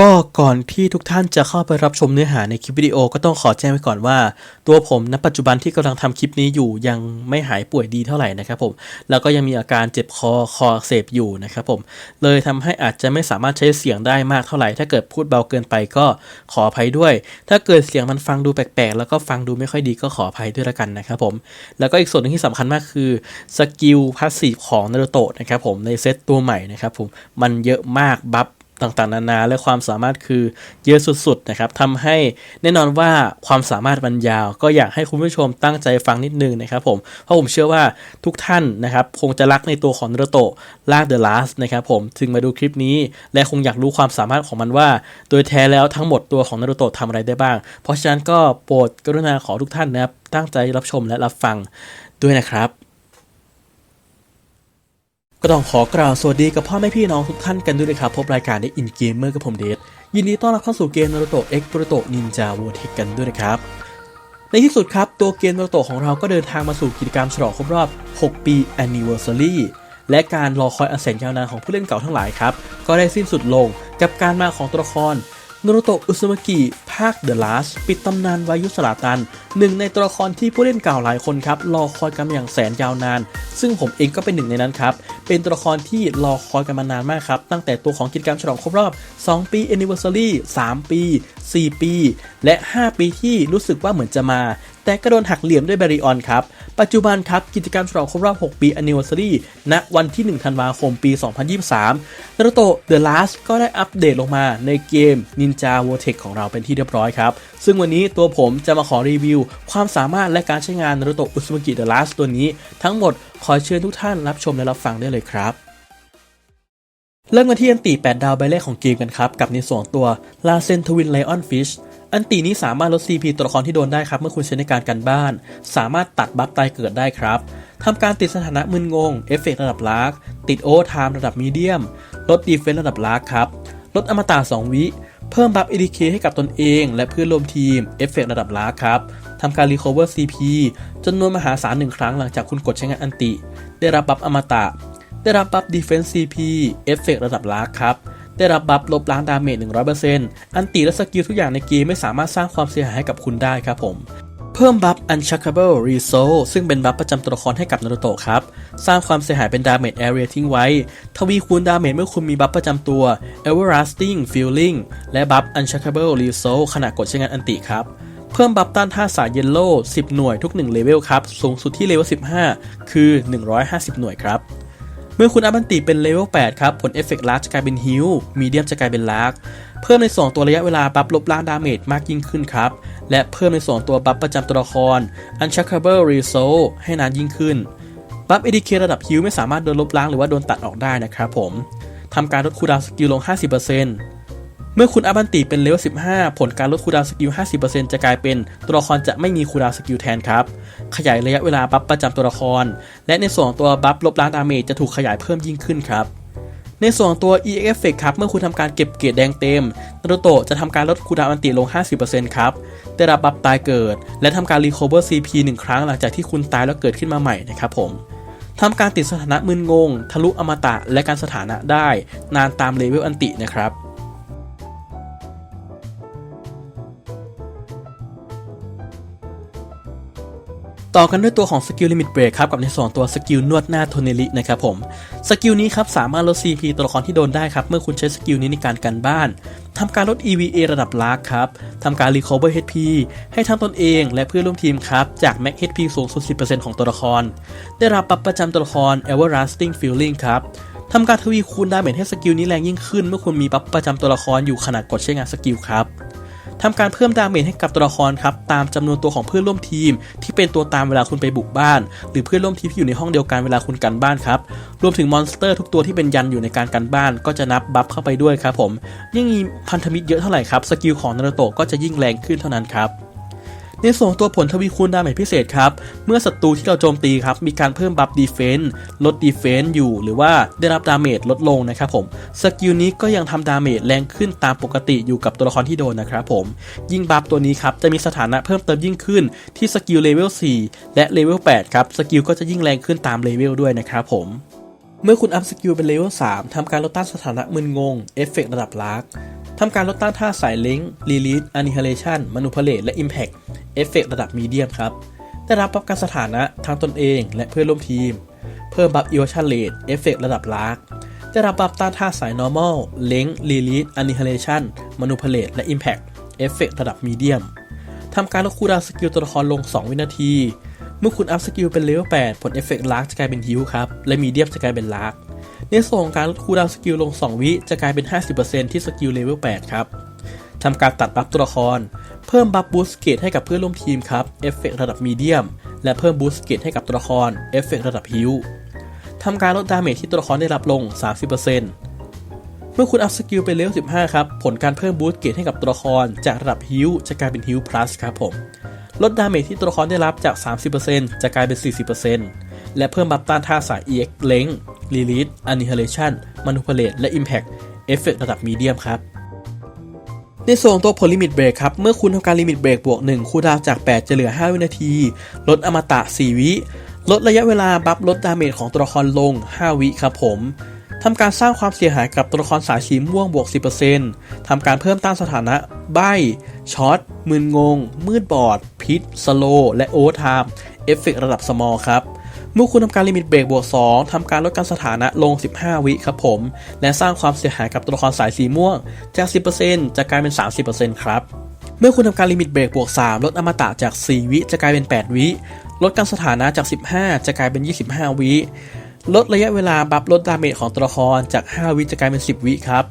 ก็ก่อนที่ทุกท่านจะเข้าไปรับชมเนื้อหาในคลิปวิดีโอก็ต้องขอแจ้งไว้ก่อนว่า ตัวผมณปัจจุบันที่กำลังทำคลิปนี้อยู่ยังไม่หายป่วยดีเท่าไหร่นะครับผมแล้วก็ยังมีอาการเจ็บคอคอเสบอยู่นะครับผมเลยทำให้อาจจะไม่สามารถใช้เสียงได้มากเท่าไหร่ ถ้าเกิดพูดเบาเกินไปก็ขออภัยด้วย ถ้าเกิดเสียงมันฟังดูแปลกๆ แล้วก็ฟังดูไม่ค่อยดีก็ขออภัยด้วยละกันนะครับผมแล้วก็อีกส่วนหนึงที่สำคัญมากคือสกิลพาสซีฟของนารูโตะนะครับผมในเซตตัวใหม่นะครับผมมันเยอะมากบัฟ ต่างๆ นานา และความสามารถคือเยอะสุดๆนะครับทำให้แน่นอนว่าความสามารถมันยาว ก็อยากให้คุณผู้ชมตั้งใจฟังนิดนึงนะครับผมเพราะผมเชื่อว่าทุกท่านนะครับคงจะรักในตัวของนารูโตะลากเดอะลาสนะครับผมถึงมาดูคลิปนี้ และคงอยากรู้ความสามารถของมันว่า โดยแท้แล้วทั้งหมดตัวของนารูโตะทำอะไรได้บ้าง เพราะฉะนั้นก็โปรดกรุณาขอทุกท่านนะครับตั้งใจรับชมและรับฟังด้วยนะครับ ก็ต้องขอกล่าวสวัสดีกับพ่อแม่พี่น้องทุกท่านกันด้วยนะครับ พบรายการในอินเกมเมอร์กับผมเดชยินดีต้อนรับเข้าสู่เกมนารูโตะ X โ o โต Ninja นินจา r เทคกันด้วยนะครับ ในที่สุดครับ ตัวเกมนารูโตะของเราก็เดินทางมาสู่กิจกรรมฉลองครบรอบ 6 ปี Anniversary และการรอคอยอันแสนยาวนานของผู้เล่นเก่าทั้งหลายครับ ก็ได้สิ้นสุดลงกับการมาของตัวละคร นารุโตะอุซุมากิภาคเดอะลาสปิดตำนานวายุสลาตัน หนึ่งในตัวละครที่ผู้เล่นเก่าหลายคนครับรอคอยกันอย่างแสนยาวนาน ซึ่งผมเองก็เป็นหนึ่งในนั้นครับ เป็นตัวละครที่รอคอยกันมานานมากครับ ตั้งแต่ตัวของกิจกรรมฉลองครบรอบ 2 ปี Anniversary 3 ปี 4 ปี และ 5 ปีที่รู้สึกว่าเหมือนจะมา แต่ก็โดนหักเหลี่ยมด้วยแบริออนครับ ปัจจุบันครับ กิจกรรมฉลองครบรอบ 6 ปี Anniversary ณวันที่ 1 ธันวาคมปี 2023 นารูโตะ The Last ก็ได้อัปเดตลงมาในเกม Ninja v o r t e x ของเราเป็นที่เรียบร้อยครับ ซึ่งวันนี้ตัวผมจะมาขอรีวิว ความสามารถและการใช้งานนารูโตะอุซุมกิ The Last ตัวนี้ ทั้งหมดขอเชิญทุกท่านรับชมและรับฟังได้เลยครับเริ่มกันที่อันตี 8 ดาวใบแรกของเกมกันครับ กับในส่วนตัว l a c e n t w i n Lion Fish อัน อันตีนี้สามารถลด CP ตัวละครที่โดนได้ครับ เมื่อคุณใช้ในการกันบ้าน สามารถตัดบัฟตายเกิดได้ครับทำการติดสถานะมึนงง เอฟเฟกระดับลากติดโอไทม์ระดับมีเดียม ลดดีเฟนส์ระดับลากครับ ลดอมตะ2วิ เพิ่มบัฟ ADK ให้กับตนเอง และเพื่อนร่วมทีม เอฟเฟกระดับลากครับทำการ Recover CP จำนวนมหาศาลหนึ่งครั้งหลังจากคุณกดใช้งานอันติ ได้รับบัฟอมตะ ได้รับบัฟ Defense CP เอฟเฟกระดับลากครับ ได้รับบัฟลบล้างดาเมจ 100%อันติและสกิลทุกอย่างในเกมไม่สามารถสร้างความเสียหายให้กับคุณได้ครับผม เพิ่มบัฟ Unshakable Resoul ซึ่งเป็นบัฟประจำตัวละครให้กับนารูโตะครับ สร้างความเสียหายเป็นดาเมจ Area ทิ้งไว้ ทวีคูณดาเมจเมื่อคุณมีบัฟประจำตัว Everlasting Feeling และบัฟ Unshakable Resoul ขณะกดใช้งานอันติครับเพิ่มบัฟต้านท่าสายเยลโล่ 10 หน่วยทุก 1 เลเวลครับ สูงสุดที่เลเวล 15 คือ 150 หน่วยครับ เมื่อคุณอัพบันติเป็นเลเวล8ครับ ผลเอฟเฟกต์ลาร์จะกลายเป็นฮิลมีเดียมจะกลายเป็นลาร์กเพิ่มใน 2 ตัวระยะเวลาบัฟลบล้างดาเมจมากยิ่งขึ้นครับ และเพิ่มใน 2 ตัวบัฟประจำตัวละคร Unshakable Resoul ให้นานยิ่งขึ้น บัฟอิดีเคระดับฮิลไม่สามารถโดนลบล้างหรือว่าโดนตัดออกได้นะครับผมทำการลดคูลดาวน์สกิลลง 50% เมื่อคุณอัพอันติเป็นเลเวล 15 ผลการลดคูดาวน์สกิล 50%จะกลายเป็นตัวละครจะไม่มีคูดาวน์สกิลแทนครับ ขยายระยะเวลาบัฟประจำตัวละคร และในส่วนตัวบัฟลบล้างดาเมจจะถูกขยายเพิ่มยิ่งขึ้นครับในส่วนตัว EX Effect ครับ เมื่อคุณทำการเก็บเกรดแดงเต็มนารูโตะจะทำการลดคูดาวน์อันติลง 50%ครับ ได้รับบัฟตายเกิด และทำการ Recover CP 1 ครั้งหลังจากที่คุณตายแล้วเกิดขึ้นมาใหม่นะครับผม ทำการติดสถานะมึนงง ทะลุอมตะและการสถานะได้ นานตามเลเวลอันตินะครับ ต่อกันด้วยตัวของสกิลลิมิตเบรกครับกับในส่วนตัวสกิลนวดหน้าโทเนลินะครับผมสกิลนี้ครับสามารถลด CP ตัวละครที่โดนได้ครับเมื่อคุณใช้สกิลนี้ในการกันบ้านทำการลด EVA ระดับลากครับทำการ Recover HP ให้ทั้งตนเองและเพื่อนร่วมทีมครับจาก Max HP สูงสุด 10%ของตัวละคร ได้รับบัฟประจำตัวละคร Everlasting Feeling ครับทำการทวีคูณดาเมจให้สกิลนี้แรงยิ่งขึ้น เมื่อคุณมีบัฟประจำตัวละครอยู่ขณะกดใช้งานสกิลครับ ทำการเพิ่มดาเมจให้กับตัวละครครับตามจำนวนตัวของเพื่อนร่วมทีม ที่เป็นตัวตามเวลาคุณไปบุกบ้าน หรือเพื่อนร่วมทีมที่อยู่ในห้องเดียวกันเวลาคุณกันบ้านครับรวมถึงมอนสเตอร์ทุกตัวที่เป็นยันอยู่ในการกันบ้าน ก็จะนับบัฟเข้าไปด้วยครับผมยิ่งมีพันธมิตรเยอะเท่าไหร่ครับสกิลของนารูโตะก็จะยิ่งแรงขึ้นเท่านั้นครับ ในส่วนของตัวผลทวีคูณดาเมจพิเศษครับ เมื่อศัตรูที่เราโจมตีครับมีการเพิ่มบัฟดีเฟนส์ลดดีเฟนส์อยู่ หรือว่าได้รับดาเมจลดลงนะครับผมสกิลนี้ก็ยังทำดาเมจแรงขึ้นตามปกติอยู่กับตัวละครที่โดนนะครับผม ยิ่งบัฟตัวนี้ครับจะมีสถานะเพิ่มเติมยิ่งขึ้นที่สกิลเลเวล4และเลเวล8ครับสกิลก็จะยิ่งแรงขึ้นตามเลเวลด้วยนะครับผม เมื่อคุณอัพสกิลเป็นเลเวล3ทำการลดต้านสถานะมึนงง เอฟเฟกระดับลากทำการลดต้านท่าสายลิงก์รีลีสอันิเฮเลชันมานูพเลตและอิมแพคเอฟเฟกระดับมีเดียมครับ ได้รับปรับการสถานะทางตนเองและเพื่อนร่วมทีม เพิ่มบัฟอีวชันเลดเอฟเฟกระดับลากได้รับบัฟต้านท่าสาย normal เล้งรีลีสอันิเฮเลชันมานูพเลตและอิมแพคเอฟเฟกระดับมีเดียมทำการลดคูดาวสกิลตัวละครลง 2 วินาที เมื่อคุณอัพสกิลเป็นเลเวล8ผลเอฟเฟกต์ลากจะกลายเป็นฮิวครับ และมีเดียมจะกลายเป็นลากในส่วนของการลดคูลดาวน์สกิลลง 2 วิจะกลายเป็น 50%ที่สกิลเลเวล8ครับทำการตัดบัฟตัวละคร เพิ่มบัฟบูสเกตให้กับเพื่อนร่วมทีมครับเอฟเฟกต์ระดับมีเดียม และเพิ่มบูสเกตให้กับตัวละครเอฟเฟกต์ระดับฮิวทำการลดดาเมจที่ตัวละครได้รับลง 30%เมื่อคุณอัพสกิลเป็นเลเวล15 ครับ ผลการเพิ่มบูสเกตให้กับตัวละครจากระดับฮิวจะกลายเป็นฮิวพลัสครับผม ลดดาเมจที่ตัวละครได้รับจาก 30%จะกลายเป็น 40%และเพิ่มบัฟต้านท่าสาย EX Length Release Annihilation Manipulate และ Impact เอฟเฟกระดับมีเดียมครับ ในส่วนตัวผลลิมิตเบรกครับ เมื่อคุณทำการลิมิตเบรกบวก 1 คูดาวจาก 8 จะเหลือ 5 วินาที ลดอมตะ 4 วิ ลดระยะเวลาบัฟลดดาเมจของตัวละครลง 5 วิครับผมทำการสร้างความเสียหายกับตัวละครสายสีม่วงบวก 10%ทำการเพิ่มต้านสถานะใบ ช็อตมึนงง มืดบอด พิษสโล และโอเวอร์ไทม์เอฟเฟกระดับสมอลครับ เมื่อคุณทำการลิมิตเบรกบวก 2ทำการลดการสถานะลง 15 วิครับผม และสร้างความเสียหายกับตัวละครสายสีม่วง จาก 10%จะกลายเป็น 30%ครับ เมื่อคุณทำการลิมิตเบรกบวก 3 ลดอมตะจาก 4 วิจะกลายเป็น 8 วิ ลดการสถานะจาก 15 จะกลายเป็น 25 วิลดระยะเวลาบัฟลดดาเมจของตัวละครจาก 5 วิจะกลายเป็น 10 วิครับ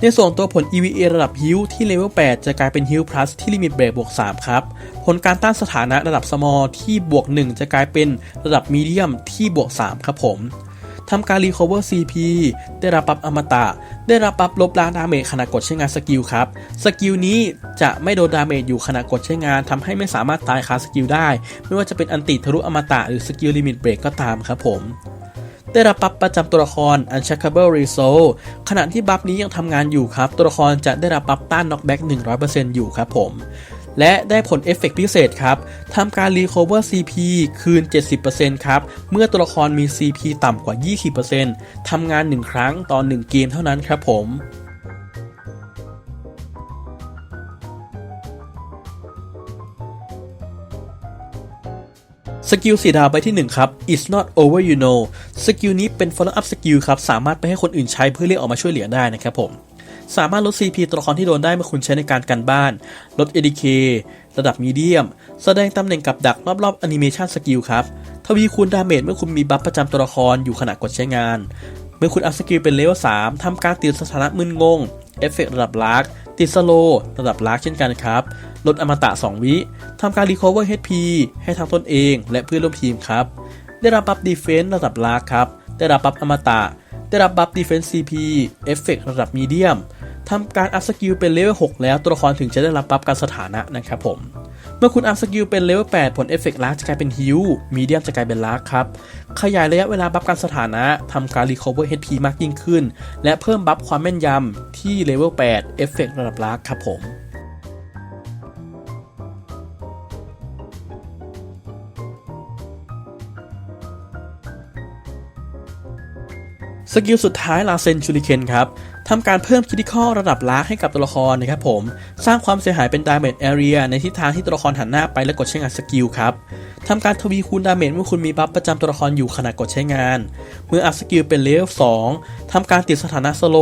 ในส่วนตัวผล EVA ระดับฮิวที่เลเวล 8 จะกลายเป็นฮิวพลัสที่ลิมิตเบรกบวก 3 ครับ ผลการต้านสถานะระดับ small ที่บวก 1 จะกลายเป็นระดับมีเดียมที่บวก 3 ครับผมทำการ Recover CP ได้รับปรับอมตะ ได้รับปรับลบล้างดาเมจขณะกดใช้งานสกิลครับ สกิลนี้จะไม่โดนดาเมจอยู่ขณะกดใช้งานทำให้ไม่สามารถตายคาสกิลได้ ไม่ว่าจะเป็นอันติทะลุอมตะหรือสกิลลิมิตเบรกก็ตามครับผม ได้รับบัฟประจำตัวละคร Uncheckable Resolve ขณะที่บัฟนี้ยังทำงานอยู่ครับ ตัวละครจะได้รับบัฟต้าน knockback 100%อยู่ครับผมและได้ผลเอฟเฟกต์พิเศษครับ ทำการรีคอเวอร์ CP คืน 70%ครับ เมื่อตัวละครมี CP ต่ำกว่า 20%ทำงาน 1 ครั้งต่อ 1 เกมเท่านั้นครับผม สกิลสีดาวไปที่ 1 ครับ it's not over you know สกิลนี้เป็น follow up สกิลครับ สามารถไปให้คนอื่นใช้เพื่อเรียกออกมาช่วยเหลือได้นะครับผม สามารถลด CP ตัวละครที่โดนได้เมื่อคุณใช้ในการกันบ้าน ลด ADK ระดับมีเดียม แสดงตำแหน่งกับดักรอบๆอนิเมชันสกิลครับ ทวีคูณดาเมจเมื่อคุณมีบัฟประจำตัวละครอยู่ขณะกดใช้งาน เมื่อคุณอัพสกิลเป็นเลเวล3ทำการติดสถานะมึนงง เอฟเฟกระดับลากติดสโลระดับลากเช่นกันครับ ลดอมตะ 2 วิทำการ Recover HP ให้ทางตนเองและเพื่อนร่วมทีมครับ ได้รับบัฟดีเฟน s ์ระดับลากครับ ได้รับบัฟอมตะ ได้รับบัฟดีเฟน s ์ CP เอฟเฟกระดับมีเดียมทำการอัพสกิลเป็นเลเวล6แล้วตัวละครถึงจะได้รับบัฟการสถานะนะครับผม เมื่อคุณอัพสกิลเป็นเลเวล8ผลเอฟเฟกต์ลากจะกลายเป็นฮิวมีเดียมจะกลายเป็นลากครับ ขยายระยะเวลาบัฟการสถานะทำการ Recover HP มากยิ่งขึ้น และเพิ่มบัฟความแม่นยำที่เลเวล8เอฟเฟกต์ระดับลากครับผม สกิลสุดท้ายลาเซนชูริเคนครับทำการเพิ่มคิติคอลระดับลากให้กับตัวละครนะครับผม สร้างความเสียหายเป็นดาเมจแอเรียในทิศทางที่ตัวละครหันหน้าไปและกดใช้งานสกิลครับทำการทวีคูณดาเมจเมื่อคุณมีบัฟประจำตัวละครอยู่ขณะกดใช้งาน เมื่ออัพสกิลเป็นเลเวล2ทำการติดสถานะสโล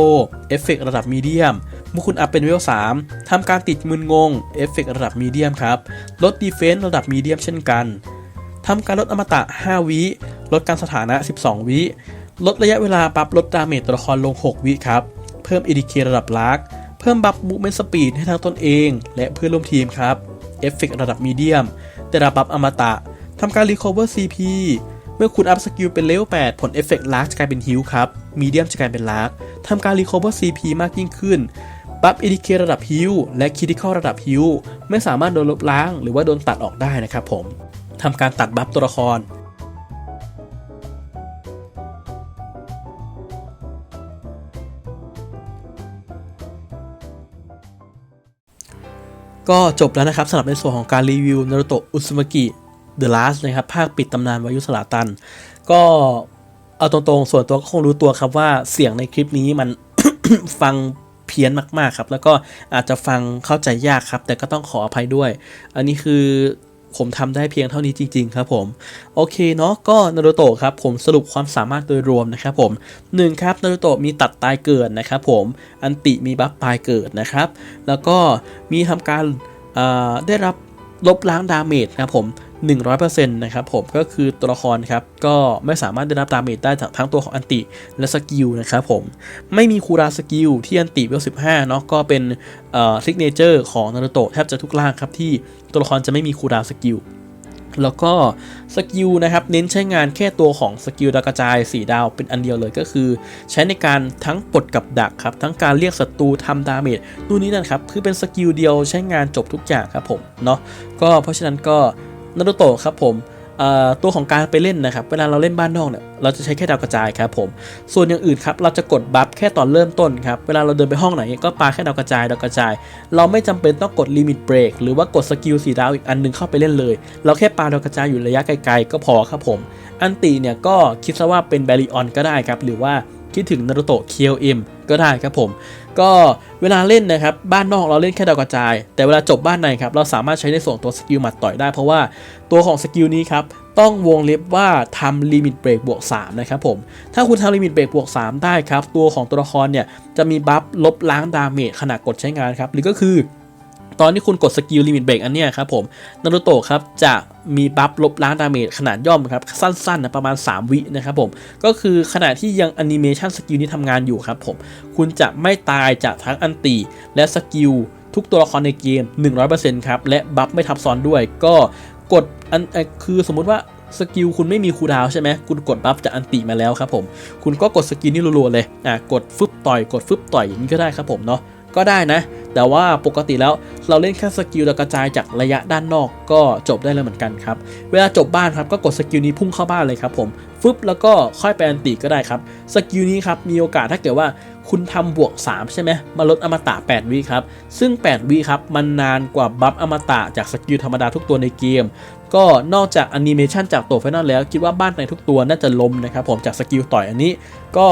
เอฟเฟกระดับมีเดียม เมื่อคุณอัพเป็นเลเวล3ทำการติดมึนงงเอฟเฟกระดับมีเดียมครับ ลดดีเฟนส์ระดับมีเดียมเช่นกันทำการลดอมตะ 5 วิ ลดการสถานะ 12 วิ ลดระยะเวลาปรับลดดาเมจตัวละครลง 6 วิครับ เพิ่ม ADK ระดับลากเพิ่มบัฟมูเมนต์สปีดให้ทางตนเอง และเพื่อนร่วมทีมครับเอฟเฟกระดับมีเดียมได้รับบัฟอมตะทำการ Recover CP เมื่อคุณอัพสกิลเป็นเลเวล8ผลเอฟเฟกต์ลากจะกลายเป็นฮิลครับมีเดียมจะกลายเป็นลากทำการ Recover CP มากยิ่งขึ้นบัฟ ADK ระดับฮิลและคิติคอลระดับฮิลไม่สามารถโดนลบล้าง หรือว่าโดนตัดออกได้นะครับผมทำการตัดบัฟตัวละคร ก็จบแล้วนะครับสำหรับในส่วนของการรีวิวนารุโตะอุซุมากิ The Last นะครับภาคปิดตำนานวายุสลาตัน ก็เอาตรงๆ ส่วนตัวก็คงรู้ตัวครับว่าเสียงในคลิปนี้มัน ฟังเพี้ยนมากๆครับ แล้วก็อาจจะฟังเข้าใจยากครับ แต่ก็ต้องขออภัยด้วย อันนี้คือ ผมทำได้เพียงเท่านี้จริง ๆ ครับผม โอเคเนาะก็นารูโตะครับผมสรุปความสามารถโดยรวมนะครับผมหนึ่งครับนารูโตะมีตัดตายเกิดนะครับผมอันติมีบัฟตายเกิดนะครับ แล้วก็มีทำการได้รับลบล้างดาเมจนะครับผม 100%นะครับผมก็คือตัวละครครับก็ไม่สามารถได้รับดาเมจได้จากทั้งตัวของอันติและสกิลนะครับผมไม่มีคูราสกิลที่อันติเวล15เนาะก็เป็นเอ่อซิกเนเจอร์ของนารูโตะแทบจะทุกร่างครับที่ตัวละครจะไม่มีคูราสกิลแล้วก็สกิลนะครับเน้นใช้งานแค่ตัวของสกิลดาวกระจาย 4 ดาวเป็นอันเดียวเลยก็คือ ใช้ในการทั้งปลดกับดักครับ ทั้งการเรียกศัตรูทำดาเมจนู่นนี่นั่นครับ คือเป็นสกิลเดียวใช้งานจบทุกอย่างครับผมเนาะก็เพราะฉะนั้นก็ นารูโตะครับผมตัวของการไปเล่นนะครับ เวลาเราเล่นบ้านนอกเนี่ยเราจะใช้แค่ดาวกระจายครับผม ส่วนอย่างอื่นครับเราจะกดบัฟแค่ตอนเริ่มต้นครับ เวลาเราเดินไปห้องไหนก็ปาแค่ดาวกระจายดาวกระจาย เราไม่จำเป็นต้องกดลิมิตเบรกหรือว่ากดสกิลสีดาวอีกอันหนึงเข้าไปเล่นเลย เราแค่ปาดาวกระจายอยู่ระยะไกลๆก็พอครับผม อันตีเนี่ยก็คิดซะว่าเป็นแบริออนก็ได้ครับหรือว่า คิดถึงนารูโตะเคียวอ็มก็ได้ครับผม ก็เวลาเล่นนะครับ บ้านนอกเราเล่นแค่ดาวกระจาย แต่เวลาจบบ้านในครับ เราสามารถใช้ในส่วนตัวสกิลหมัดต่อยได้เพราะว่าตัวของสกิลนี้ครับ ต้องวงเล็บว่าทำลิมิตเบรกบวก3นะครับผม ถ้าคุณทำลิมิตเบรกบวก 3 ได้ครับ ตัวของตัวละครเนี่ยจะมีบัฟลบล้างดาเมจขณะกดใช้งานครับหรือก็คือ ตอนที่คุณกดสกิลลิมิตเบรกอันเนี้ยครับผมนารูโตะครับจะมีบัฟลบล้างดาเมจขนาดย่อมครับ สั้นๆนะประมาณ 3 วินะครับผมก็คือขณะที่ยังแอนิเมชันสกิลนี้ทำงานอยู่ครับผมคุณจะไม่ตายจากทั้งอันตีและสกิลทุกตัวละครในเกม 100%ครับ และบัฟไม่ทับซ้อนด้วยก็กดอันอคือสมมุติว่าสกิลคุณไม่มีคูดาวใช่ไหมคุณกดบัฟจากอันติมาแล้วครับผม คุณก็กดสกิลนี่รัวๆเลย อะ กดฟึบต่อย กดฟึบต่อยอย่างนี้ก็ได้ครับผมเนาะ ก็ได้นะ แต่ว่าปกติแล้วเราเล่นแค่สกิลแล้วกระจายจากระยะด้านนอกก็จบได้เลยเหมือนกันครับ เวลาจบบ้านครับก็กดสกิลนี้พุ่งเข้าบ้านเลยครับผมฟึบแล้วก็ค่อยไปอันติก็ได้ครับสกิลนี้ครับมีโอกาสถ้าเกิดว่าคุณทำบวก 3 ใช่ไหมมาลดอมตะ 8วิครับ ซึ่ง 8วิครับ มันนานกว่าบัฟอมตะจากสกิลธรรมดาทุกตัวในเกม ก็นอกจากแอนิเมชันจากตัวไฟนอลแล้ว คิดว่าบ้านในทุกตัวน่าจะล้มนะครับผมจากสกิลต่อยอันนี้ ก็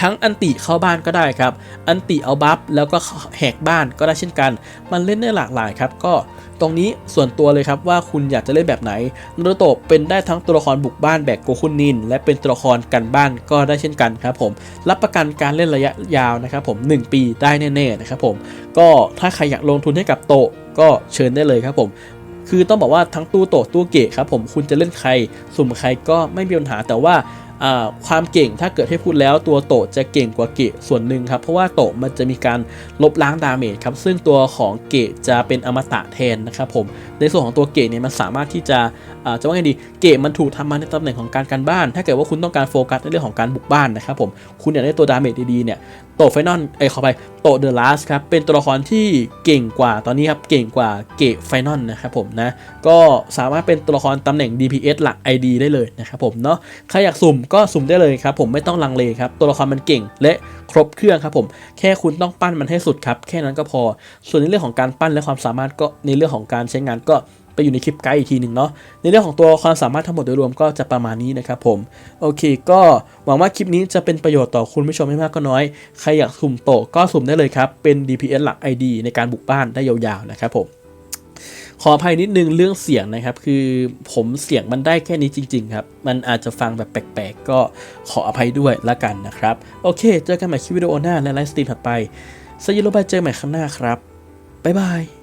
ทั้งอันติเข้าบ้านก็ได้ครับ อันติเอาบัฟแล้วก็แหกบ้านก็ได้เช่นกัน มันเล่นได้หลากหลายครับ ก็ตรงนี้ส่วนตัวเลยครับว่าคุณอยากจะเล่นแบบไหนนารูโตะเป็นได้ทั้งตัวละครบุกบ้านแบบโกคุนิน และเป็นตัวละครกันบ้านก็ได้เช่นกันครับผม รับประกันการเล่นระยะยาวนะครับผม 1 ปีได้แน่ๆนะครับผม ก็ถ้าใครอยากลงทุนให้กับโตะก็เชิญได้เลยครับผมคือต้องบอกว่าทั้งตู้โตตู้เกะครับผมคุณจะเล่นใคร สุ่มใครก็ไม่มีปัญหาแต่ว่า ความเก่งถ้าเกิดให้พูดแล้วตัวโตจะเก่งกว่าเกะส่วนหนึ่งครับ เพราะว่าโตมันจะมีการลบล้างดาเมจครับ ซึ่งตัวของเกะจะเป็นอมตะแทนนะครับผม ในส่วนของตัวเกะเนี่ยมันสามารถที่จะจะว่าไงดีเกะมันถูกทำมาในตำแหน่งของการการบ้าน ถ้าเกิดว่าคุณต้องการโฟกัสในเรื่องของการบุกบ้านนะครับผมคุณอยากได้ตัวดาเมจดีๆเนี่ยโตไฟนอลเอ้ยขอไปโตเดอะลาสครับเป็นตัวละครที่เก่งกว่าตอนนี้ครับเก่งกว่าเกะไฟนอลนะครับผมนะก็สามารถเป็นตัวละครตำแหน่ง DPS หลัก ID ได้เลยนะครับผมเนาะใครอยากสุ่มก็สุ่มได้เลยครับผมไม่ต้องลังเลครับตัวละครมันเก่งและครบเครื่องครับผมแค่คุณต้องปั้นมันให้สุดครับแค่นั้นก็พอ ส่วนในเรื่องของการปั้นและความสามารถก็ในเรื่องของการใช้งานก็ไปอยู่ในคลิปไกด์อีกทีหนึ่งเนาะในเรื่องของตัวความสามารถทั้งหมดโดยรวมก็จะประมาณนี้นะครับผมโอเค ก็หวังว่าคลิปนี้จะเป็นประโยชน์ต่อคุณผู้ชมไม่มากก็น้อย ใครอยากสุ่มโตก็สุ่มได้เลยครับเป็น DPS หลัก ID ในการบุกบ้านได้ยาวๆนะครับผม ขออภัยนิดนึงเรื่องเสียงนะครับ คือผมเสียงมันได้แค่นี้จริง ๆ ครับ มันอาจจะฟังแบบแปลกๆ ก็ขออภัยด้วยละกันนะครับ โอเค เจอกันใหม่คลิปวิดีโอหน้าและไลฟ์สตรีมถัดไปสยิโรบายเจอกันใหม่ครั้งหน้าครับ บ๊ายบาย